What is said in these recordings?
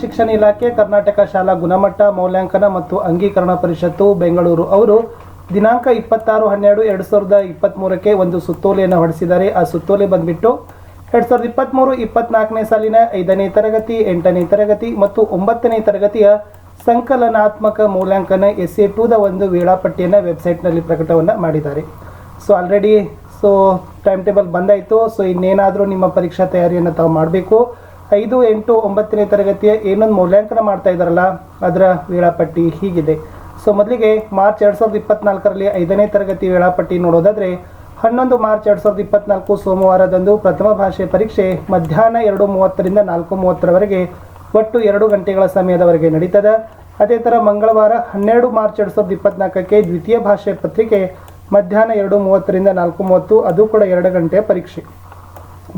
ಶಿಕ್ಷಣ ಇಲಾಖೆ, ಕರ್ನಾಟಕ ಶಾಲಾ ಗುಣಮಟ್ಟ, ಮೌಲ್ಯಾಂಕನ ಮತ್ತು ಅಂಗೀಕರಣ ಪರಿಷತ್ತು, ಬೆಂಗಳೂರು ಅವರು ದಿನಾಂಕ ಇಪ್ಪತ್ತಾರು ಹನ್ನೆರಡು ಎರಡು ಸಾವಿರದ ಇಪ್ಪತ್ತ್ಮೂರಕ್ಕೆ ಒಂದು ಸುತ್ತೋಲೆಯನ್ನು ಹೊರಡಿಸಿದ್ದಾರೆ. ಆ ಸುತ್ತೋಲೆ ಬಂದ್ಬಿಟ್ಟು ಎರಡು ಸಾವಿರದ ಇಪ್ಪತ್ತ್ಮೂರು ಇಪ್ಪತ್ನಾಲ್ಕನೇ ಸಾಲಿನ ಐದನೇ ತರಗತಿ, ಎಂಟನೇ ತರಗತಿ ಮತ್ತು ಒಂಬತ್ತನೇ ತರಗತಿಯ ಸಂಕಲನಾತ್ಮಕ ಮೌಲ್ಯಾಂಕನ ಎಸ್ ಎ ಟೂದ ಒಂದು ವೇಳಾಪಟ್ಟಿಯನ್ನು ವೆಬ್ಸೈಟ್ನಲ್ಲಿ ಪ್ರಕಟವನ್ನು ಮಾಡಿದ್ದಾರೆ. So already so time table ಬಂದಾಯಿತು. So ಇನ್ನೇನಾದರೂ ನಿಮ್ಮ ಪರೀಕ್ಷಾ ತಯಾರಿಯನ್ನು ತಾವು ಮಾಡಬೇಕು. ಐದು, ಎಂಟು, ಒಂಬತ್ತನೇ ತರಗತಿಯ ಏನೊಂದು ಮೌಲ್ಯಾಂಕನ ಮಾಡ್ತಾ ಇದ್ದಾರಲ್ಲ, ಅದರ ವೇಳಾಪಟ್ಟಿ ಹೀಗಿದೆ. ಸೊ ಮೊದಲಿಗೆ ಮಾರ್ಚ್ ಎರಡು ಸಾವಿರದ ಇಪ್ಪತ್ನಾಲ್ಕರಲ್ಲಿ ಐದನೇ ತರಗತಿ ವೇಳಾಪಟ್ಟಿ ನೋಡೋದಾದರೆ, ಹನ್ನೊಂದು ಮಾರ್ಚ್ ಎರಡು ಸಾವಿರದ ಇಪ್ಪತ್ನಾಲ್ಕು ಸೋಮವಾರದಂದು ಪ್ರಥಮ ಭಾಷೆ ಪರೀಕ್ಷೆ ಮಧ್ಯಾಹ್ನ ಎರಡು ಮೂವತ್ತರಿಂದ ನಾಲ್ಕು ಮೂವತ್ತರವರೆಗೆ ಒಟ್ಟು ಎರಡು ಗಂಟೆಗಳ ಸಮಯದವರೆಗೆ ನಡೀತದೆ. ಅದೇ ಥರ ಮಂಗಳವಾರ ಹನ್ನೆರಡು ಮಾರ್ಚ್ ಎರಡು ಸಾವಿರದ ಇಪ್ಪತ್ನಾಲ್ಕಕ್ಕೆ ದ್ವಿತೀಯ ಭಾಷೆ ಪತ್ರಿಕೆ ಮಧ್ಯಾಹ್ನ ಎರಡು ಮೂವತ್ತರಿಂದ ನಾಲ್ಕು ಮೂವತ್ತು, ಅದು ಕೂಡ ಎರಡು ಗಂಟೆಯ ಪರೀಕ್ಷೆ.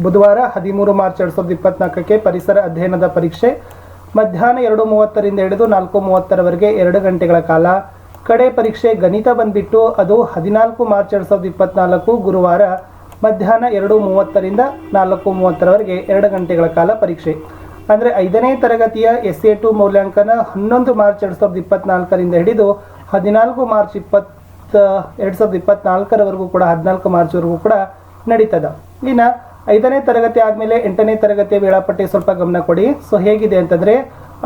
ಬುಧವಾರ ಹದಿಮೂರು ಮಾರ್ಚ್ ಎರಡು ಸಾವಿರದ ಇಪ್ಪತ್ನಾಲ್ಕಕ್ಕೆ ಪರಿಸರ ಅಧ್ಯಯನದ ಪರೀಕ್ಷೆ. ಮಧ್ಯಾಹ್ನ ಎರಡು ಮೂವತ್ತರಿಂದ ಹಿಡಿದು ನಾಲ್ಕು ಮೂವತ್ತರವರೆಗೆ ಎರಡು ಗಂಟೆಗಳ ಕಾಲ. ಕಡೆ ಪರೀಕ್ಷೆ ಗಣಿತ ಬಂದ್ಬಿಟ್ಟು ಅದು ಹದಿನಾಲ್ಕು ಮಾರ್ಚ್ ಎರಡು ಸಾವಿರದ ಇಪ್ಪತ್ನಾಲ್ಕು ಗುರುವಾರ ಮಧ್ಯಾಹ್ನ ಎರಡು ಮೂವತ್ತರಿಂದ ನಾಲ್ಕು ಮೂವತ್ತರವರೆಗೆ ಎರಡು ಗಂಟೆಗಳ ಕಾಲ ಪರೀಕ್ಷೆ. ಅಂದರೆ ಐದನೇ ತರಗತಿಯ ಎಸ್ ಎ ಟು ಮೌಲ್ಯಾಂಕನ ಹನ್ನೊಂದು ಮಾರ್ಚ್ ಎರಡು ಸಾವಿರದ ಇಪ್ಪತ್ನಾಲ್ಕರಿಂದ ಹಿಡಿದು ಹದಿನಾಲ್ಕು ಮಾರ್ಚ್ ಇಪ್ಪತ್ತ ಎರಡು ಸಾವಿರದ ಇಪ್ಪತ್ನಾಲ್ಕರವರೆಗೂ ಕೂಡ, ಹದಿನಾಲ್ಕು ಮಾರ್ಚ್ವರೆಗೂ ಕೂಡ ನಡೀತದ. ಇನ್ನು ಐದನೇ ತರಗತಿ ಆದಮೇಲೆ ಎಂಟನೇ ತರಗತಿಯ ವೇಳಾಪಟ್ಟಿ ಸ್ವಲ್ಪ ಗಮನ ಕೊಡಿ. ಸೊ ಹೇಗಿದೆ ಅಂತಂದರೆ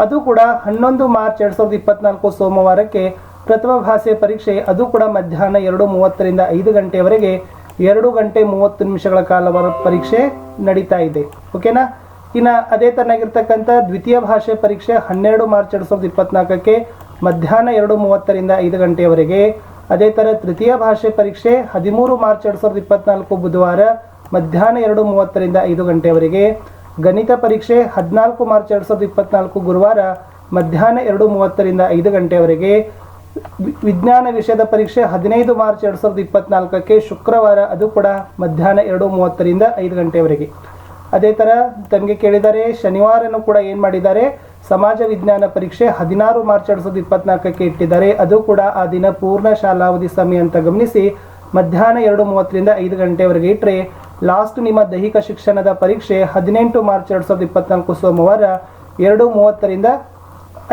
ಅದು ಕೂಡ ಹನ್ನೊಂದು ಮಾರ್ಚ್ ಎರಡು ಸಾವಿರದ ಇಪ್ಪತ್ನಾಲ್ಕು ಸೋಮವಾರಕ್ಕೆ ಪ್ರಥಮ ಭಾಷೆ ಪರೀಕ್ಷೆ, ಅದು ಕೂಡ ಮಧ್ಯಾಹ್ನ ಎರಡು ಮೂವತ್ತರಿಂದ ಐದು ಗಂಟೆಯವರೆಗೆ ಎರಡು ಗಂಟೆ ಮೂವತ್ತು ನಿಮಿಷಗಳ ಕಾಲವರ ಪರೀಕ್ಷೆ ನಡೀತಾ ಇದೆ. ಓಕೆನಾ ಇನ್ನು ಅದೇ ತರನಾಗಿರ್ತಕ್ಕಂಥ ದ್ವಿತೀಯ ಭಾಷೆ ಪರೀಕ್ಷೆ ಹನ್ನೆರಡು ಮಾರ್ಚ್ ಎರಡು ಸಾವಿರದ ಇಪ್ಪತ್ನಾಲ್ಕಕ್ಕೆ ಮಧ್ಯಾಹ್ನ ಎರಡು ಮೂವತ್ತರಿಂದ ಐದು ಗಂಟೆಯವರೆಗೆ ಅದೇ ಥರ ತೃತೀಯ ಭಾಷೆ ಪರೀಕ್ಷೆ ಹದಿಮೂರು ಮಾರ್ಚ್ ಎರಡು ಸಾವಿರದ ಇಪ್ಪತ್ನಾಲ್ಕು ಬುಧವಾರ ಮಧ್ಯಾಹ್ನ ಎರಡು ಮೂವತ್ತರಿಂದ ಐದು ಗಂಟೆಯವರೆಗೆ ಗಣಿತ ಪರೀಕ್ಷೆ ಹದಿನಾಲ್ಕು ಮಾರ್ಚ್ ಎರಡು ಸಾವಿರದ ಇಪ್ಪತ್ನಾಲ್ಕು ಗುರುವಾರ ಮಧ್ಯಾಹ್ನ ಎರಡು ಮೂವತ್ತರಿಂದ ಐದು ಗಂಟೆಯವರೆಗೆ ವಿಜ್ಞಾನ ವಿಷಯದ ಪರೀಕ್ಷೆ ಹದಿನೈದು ಮಾರ್ಚ್ ಎರಡು ಸಾವಿರದ ಇಪ್ಪತ್ನಾಲ್ಕಕ್ಕೆ ಶುಕ್ರವಾರ, ಅದು ಕೂಡ ಮಧ್ಯಾಹ್ನ ಎರಡು ಮೂವತ್ತರಿಂದ ಐದು ಗಂಟೆಯವರೆಗೆ ಅದೇ ಥರ ತಮಗೆ ಕೇಳಿದ್ದಾರೆ ಶನಿವಾರನೂ ಕೂಡ ಏನು ಮಾಡಿದ್ದಾರೆ, ಸಮಾಜ ವಿಜ್ಞಾನ ಪರೀಕ್ಷೆ ಹದಿನಾರು ಮಾರ್ಚ್ ಎರಡು ಸಾವಿರದ ಇಪ್ಪತ್ನಾಲ್ಕಕ್ಕೆ ಇಟ್ಟಿದ್ದಾರೆ. ಅದು ಕೂಡ ಆ ದಿನ ಪೂರ್ಣ ಶಾಲಾವಧಿ ಸಮಯ ಅಂತ ಗಮನಿಸಿ ಮಧ್ಯಾಹ್ನ ಎರಡು ಮೂವತ್ತರಿಂದ ಐದು ಗಂಟೆವರೆಗೆ ಇಟ್ಟರೆ ಲಾಸ್ಟ್ ನಿಮ್ಮ ದೈಹಿಕ ಶಿಕ್ಷಣದ ಪರೀಕ್ಷೆ ಹದಿನೆಂಟು ಮಾರ್ಚ್ ಎರಡು ಸಾವಿರದ ಇಪ್ಪತ್ನಾಲ್ಕು ಸೋಮವಾರ ಎರಡು ಮೂವತ್ತರಿಂದ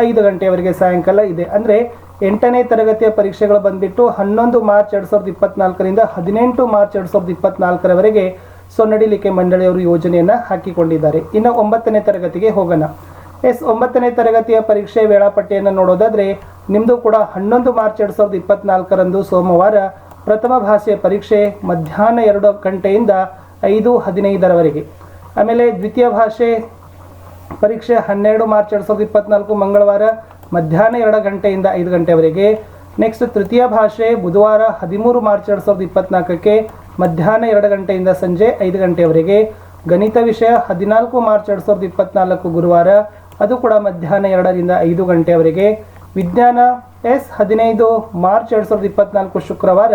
ಐದು ಗಂಟೆಯವರೆಗೆ ಸಾಯಂಕಾಲ ಇದೆ. ಅಂದರೆ ಎಂಟನೇ ತರಗತಿಯ ಪರೀಕ್ಷೆಗಳು ಬಂದ್ಬಿಟ್ಟು ಹನ್ನೊಂದು ಮಾರ್ಚ್ ಎರಡು ಸಾವಿರದ ಇಪ್ಪತ್ನಾಲ್ಕರಿಂದ ಹದಿನೆಂಟು ಮಾರ್ಚ್ ಎರಡು ಸಾವಿರದ ಇಪ್ಪತ್ನಾಲ್ಕರವರೆಗೆ ಸೊ ನಡಿಲಿಕ್ಕೆ ಮಂಡಳಿಯವರು ಯೋಜನೆಯನ್ನು ಹಾಕಿಕೊಂಡಿದ್ದಾರೆ. ಇನ್ನು ಒಂಬತ್ತನೇ ತರಗತಿಗೆ ಹೋಗೋಣ. ಎಸ್, ಒಂಬತ್ತನೇ ತರಗತಿಯ ಪರೀಕ್ಷೆ ವೇಳಾಪಟ್ಟಿಯನ್ನು ನೋಡೋದಾದರೆ ನಿಮ್ಮದು ಕೂಡ ಹನ್ನೊಂದು ಮಾರ್ಚ್ ಎರಡು ಸಾವಿರದ ಇಪ್ಪತ್ನಾಲ್ಕರಂದು ಸೋಮವಾರ ಪ್ರಥಮ ಭಾಷೆಯ ಪರೀಕ್ಷೆ ಮಧ್ಯಾಹ್ನ ಎರಡು ಗಂಟೆಯಿಂದ ಐದು ಹದಿನೈದರವರೆಗೆ. ಆಮೇಲೆ ದ್ವಿತೀಯ ಭಾಷೆ ಪರೀಕ್ಷೆ ಹನ್ನೆರಡು ಮಾರ್ಚ್ ಎರಡು ಸಾವಿರದ ಇಪ್ಪತ್ನಾಲ್ಕು ಮಂಗಳವಾರ ಮಧ್ಯಾಹ್ನ ಎರಡು ಗಂಟೆಯಿಂದ ಐದು ಗಂಟೆವರೆಗೆ. ನೆಕ್ಸ್ಟ್ ತೃತೀಯ ಭಾಷೆ ಬುಧವಾರ ಹದಿಮೂರು ಮಾರ್ಚ್ ಎರಡು ಸಾವಿರದ ಇಪ್ಪತ್ತ್ನಾಲ್ಕಕ್ಕೆ ಮಧ್ಯಾಹ್ನ ಎರಡು ಗಂಟೆಯಿಂದ ಸಂಜೆ ಐದು ಗಂಟೆಯವರೆಗೆ ಗಣಿತ ವಿಷಯ ಹದಿನಾಲ್ಕು ಮಾರ್ಚ್ ಎರಡು ಸಾವಿರದ ಇಪ್ಪತ್ನಾಲ್ಕು ಗುರುವಾರ, ಅದು ಕೂಡ ಮಧ್ಯಾಹ್ನ ಎರಡರಿಂದ ಐದು ಗಂಟೆಯವರೆಗೆ ವಿಜ್ಞಾನ ಎಸ್ ಹದಿನೈದು ಮಾರ್ಚ್ ಎರಡು ಸಾವಿರದ ಇಪ್ಪತ್ನಾಲ್ಕು ಶುಕ್ರವಾರ,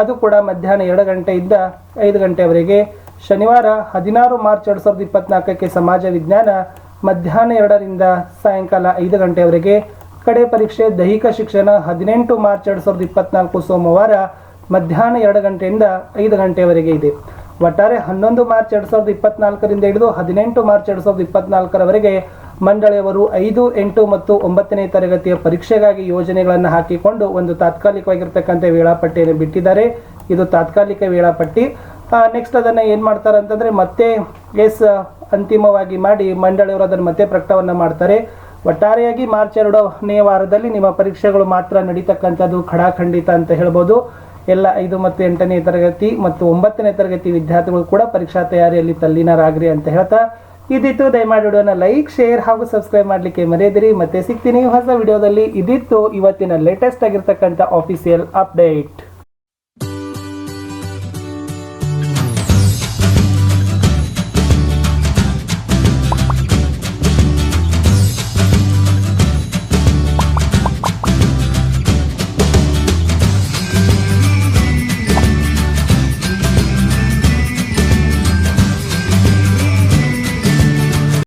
ಅದು ಕೂಡ ಮಧ್ಯಾಹ್ನ ಎರಡು ಗಂಟೆಯಿಂದ ಐದು ಗಂಟೆವರೆಗೆ. ಶನಿವಾರ ಹದಿನಾರು ಮಾರ್ಚ್ ಎರಡು ಸಾವಿರದ ಇಪ್ಪತ್ತ್ನಾಲ್ಕಕ್ಕೆ ಸಮಾಜ ವಿಜ್ಞಾನ ಮಧ್ಯಾಹ್ನ ಎರಡರಿಂದ ಸಾಯಂಕಾಲ ಐದು ಗಂಟೆವರೆಗೆ. ಕಡೆ ಪರೀಕ್ಷೆ, ದೈಹಿಕ ಶಿಕ್ಷಣ ಹದಿನೆಂಟು ಮಾರ್ಚ್ ಎರಡು ಸಾವಿರದ ಇಪ್ಪತ್ನಾಲ್ಕು ಸೋಮವಾರ ಮಧ್ಯಾಹ್ನ ಎರಡು ಗಂಟೆಯಿಂದ ಐದು ಗಂಟೆವರೆಗೆ ಇದೆ. ಒಟ್ಟಾರೆ ಹನ್ನೊಂದು ಮಾರ್ಚ್ ಎರಡು ಸಾವಿರದ ಇಪ್ಪತ್ತ್ನಾಲ್ಕರಿಂದ ಹಿಡಿದು ಹದಿನೆಂಟು ಮಾರ್ಚ್ ಎರಡು ಸಾವಿರದ ಇಪ್ಪತ್ನಾಲ್ಕರವರೆಗೆ ಮಂಡಳಿಯವರು ಐದು, ಎಂಟು ಮತ್ತು ಒಂಬತ್ತನೇ ತರಗತಿಯ ಪರೀಕ್ಷೆಗಾಗಿ ಯೋಜನೆಗಳನ್ನು ಹಾಕಿಕೊಂಡು ಒಂದು ತಾತ್ಕಾಲಿಕವಾಗಿರ್ತಕ್ಕಂಥ ವೇಳಾಪಟ್ಟಿಯನ್ನು ಬಿಟ್ಟಿದ್ದಾರೆ. ಇದು ತಾತ್ಕಾಲಿಕ ವೇಳಾಪಟ್ಟಿ. ನೆಕ್ಸ್ಟ್ ಅದನ್ನು ಏನು ಮಾಡ್ತಾರೆ ಅಂತಂದರೆ ಮತ್ತೆ ಎಸ್ ಅಂತಿಮವಾಗಿ ಮಾಡಿ ಮಂಡಳಿಯವರು ಅದನ್ನು ಮತ್ತೆ ಪ್ರಕಟವನ್ನು ಮಾಡ್ತಾರೆ. ಒಟ್ಟಾರೆಯಾಗಿ ಮಾರ್ಚ್ ಎರಡನೇ ವಾರದಲ್ಲಿ ನಿಮ್ಮ ಪರೀಕ್ಷೆಗಳು ಮಾತ್ರ ನಡೀತಕ್ಕಂಥದ್ದು ಖಡಾಖಂಡಿತ ಅಂತ ಹೇಳ್ಬೋದು. ಎಲ್ಲ ಐದು ಮತ್ತು ಎಂಟನೇ ತರಗತಿ ಮತ್ತು ಒಂಬತ್ತನೇ ತರಗತಿ ವಿದ್ಯಾರ್ಥಿಗಳು ಕೂಡ ಪರೀಕ್ಷಾ ತಯಾರಿಯಲ್ಲಿ ತಲ್ಲೀನರಾಗ್ರಿ ಅಂತ ಹೇಳ್ತಾ ಇದಿತ್ತು, ದಯಮಾಡಿ ವಿಡಿಯೋನ ಲೈಕ್, ಶೇರ್ ಹಾಗೂ ಸಬ್ಸ್ಕ್ರೈಬ್ ಮಾಡಲಿಕ್ಕೆ ಮರೆಯದಿರಿ. ಮತ್ತೆ ಸಿಗ್ತೀನಿ ಹೊಸ ವಿಡಿಯೋದಲ್ಲಿ. ಇದಿತ್ತು ಇವತ್ತಿನ ಲೇಟೆಸ್ಟ್ ಆಗಿರ್ತಕ್ಕಂಥ ಆಫೀಸಿಯಲ್ ಅಪ್ಡೇಟ್